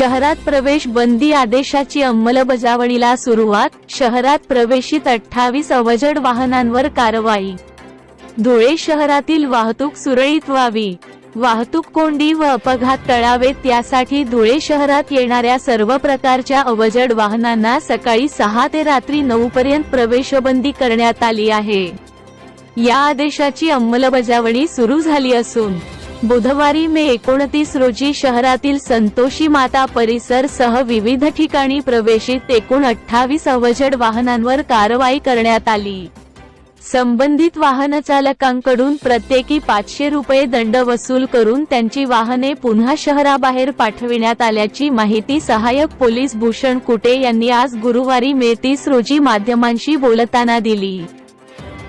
शहरात प्रवेश बंदी आदेशाची अंमलबजावणीला सुरुवात शहरात प्रवेशित अठ्ठावीस अवजड वाहनांवर कारवाई. धुळे शहरातील वाहतूक सुरळीत व्हावी. वाहतूक कोंडी व अपघात टळावेत यासाठी धुळे शहरात येणाऱ्या सर्व प्रकारच्या अवजड वाहनांना सकाळी सहा ते रात्री नऊ पर्यंत प्रवेशबंदी करण्यात आली आहे. या आदेशाची अंमलबजावणी सुरू झाली असून बुधवारी मे एकोणतीस रोजी शहरातील संतोषी माता परिसर सह विविध ठिकाणी प्रवेशित एकूण अठ्ठावीस अवजड वाहनांवर कारवाई करण्यात आली. संबंधित वाहन चालकांकडून प्रत्येकी पाचशे रुपये दंड वसूल करून त्यांची वाहने पुन्हा शहराबाहेर पाठविण्यात आल्याची माहिती सहाय्यक पोलीस भूषण कुटे यांनी आज गुरुवारी मे तीस रोजी माध्यमांशी बोलताना दिली.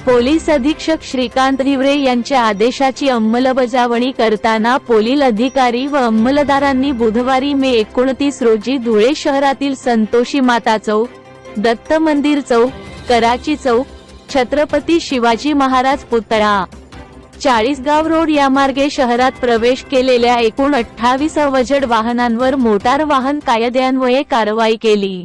पोलीस अधीक्षक श्रीकांत हिवरे यांच्या आदेशाची अंमलबजावणी करताना पोलीस अधिकारी व अंमलदारांनी बुधवारी मे एकोणतीस रोजी धुळे शहरातील संतोषी माता चौक दत्त मंदिर चौक कराची चौक छत्रपती शिवाजी महाराज पुतळा. चाळीसगाव रोड या मार्गे शहरात प्रवेश केलेल्या एकूण अठ्ठावीस अवजड वाहनांवर मोटार वाहन कायद्यान्वये कारवाई केली.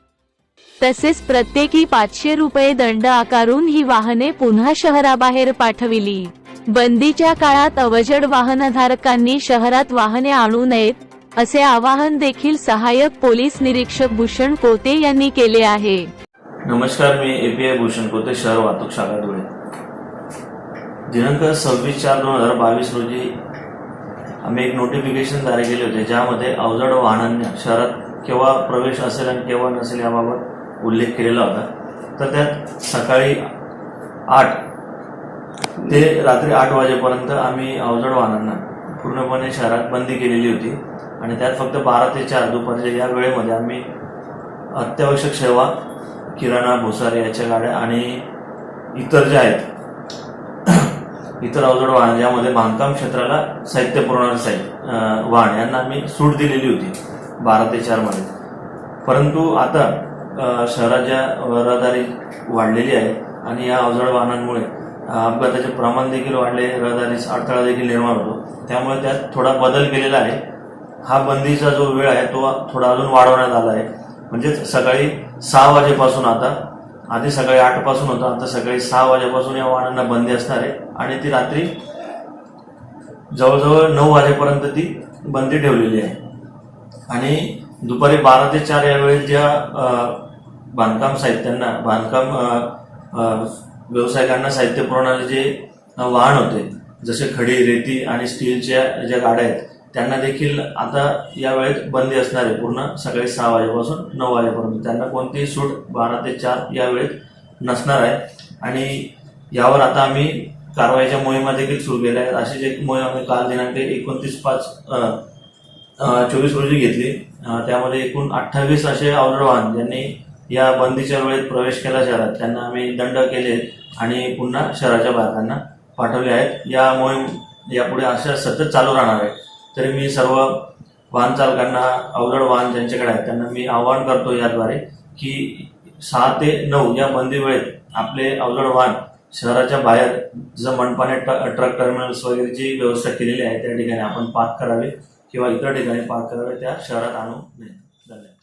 तसेच प्रत्येकी पाचशे रुपये दंड आकारून ही वाहने पुन्हा शहराबाहेर पाठविली. बंदीच्या काळात अवजड वाहनधारकांनी शहरात वाहने आणू नयेत असे आवाहन देखील सहाय्यक पोलीस निरीक्षक भूषण कोते यांनी केले आहे. नमस्कार मी एपीआय भूषण कोते शहर वाहतूक शाखा धुळे. दिनांक सव्वीस चार दोन हजार बावीस रोजी आम्ही एक नोटिफिकेशन जारी केले होते ज्यामध्ये अवजड वाहनांना शहरात केव्हा प्रवेश असेल आणि केव्हा नसेल याबाबत उल्लेख केलेला होता. तर त्यात सकाळी आठ ते रात्री आठ वाजेपर्यंत आम्ही अवजड वाहनांना पूर्णपणे शहरात बंदी केलेली होती. आणि त्यात फक्त बारा ते चार दुपारच्या या वेळेमध्ये आम्ही अत्यावश्यक सेवा किराणा भुसारे याच्या गाड्या आणि इतर ज्या आहेत इतर अवजड वाहन ज्यामध्ये बांधकाम क्षेत्राला साहित्य पुरवणारे साहित्य वाहन यांना आम्ही सूट दिलेली होती बारा ते चारमध्ये. परंतु आता शहराच्या रहदारी वाढलेली आहे आणि या अवजड वाहनांमुळे अपघाताचे प्रमाण देखील वाढले रहदारीस अडथळा देखील निर्माण होतो. त्यामुळे त्यात थोडा बदल केलेला आहे. हा बंदीचा जो वेळ आहे तो थोडा अजून वाढवण्यात आला आहे. म्हणजेच सकाळी सहा वाजेपासून आता आधी सकाळी आठपासून होतं आता सकाळी सहा वाजेपासून या वाहनांना बंदी असणार आहे आणि ती रात्री जवळजवळ नऊ वाजेपर्यंत ती बंदी ठेवलेली आहे. आणि दुपारी बारा ते चार या वेळेस ज्या बांधकाम साहित्यांना बांधकाम व्यावसायिकांना साहित्य पुरवणारे जे वाहन होते जसे खडी रेती आणि स्टीलच्या ज्या गाड्या आहेत त्यांना देखील आता या वेळेत बंदी असणार आहे पूर्ण सकाळी सहा वाजेपासून नऊ वाजेपर्यंत. त्यांना कोणतीही सूट बारा ते चार या वेळेत नसणार आहे. आणि यावर आता आम्ही कारवाईच्या मोहिमा देखील सुरू केल्या आहेत. अशीच एक मोहीम आम्ही काल दिनांक एकोणतीस पाच चोवीस रोजी घेतली. त्यामध्ये एकूण अठ्ठावीस असे अवजड वाहन ज्यांनी या बंदीच्या वेळेत प्रवेश केला शहरात त्यांना आम्ही दंड केले आणि पुन्हा शहराच्या बाहेरांना पाठवले आहेत. या मोहीम यापुढे अशा सतत चालू राहणार आहे. तरी मी सर्व वाहन चालकांना अवजड वाहन ज्यांच्याकडे आहेत त्यांना मी आवाहन करतो याद्वारे की सहा ते नऊ या बंदी वेळेत आपले अवजड वाहन शहराच्या बाहेर जसं मनपाने ट- ट्रक टर्मिनल्स वगैरेची व्यवस्था केलेली आहे त्या ठिकाणी आपण पार्क करावे किंवा इतर ठिकाणी पार्क करावे त्या शहरात आणू नये.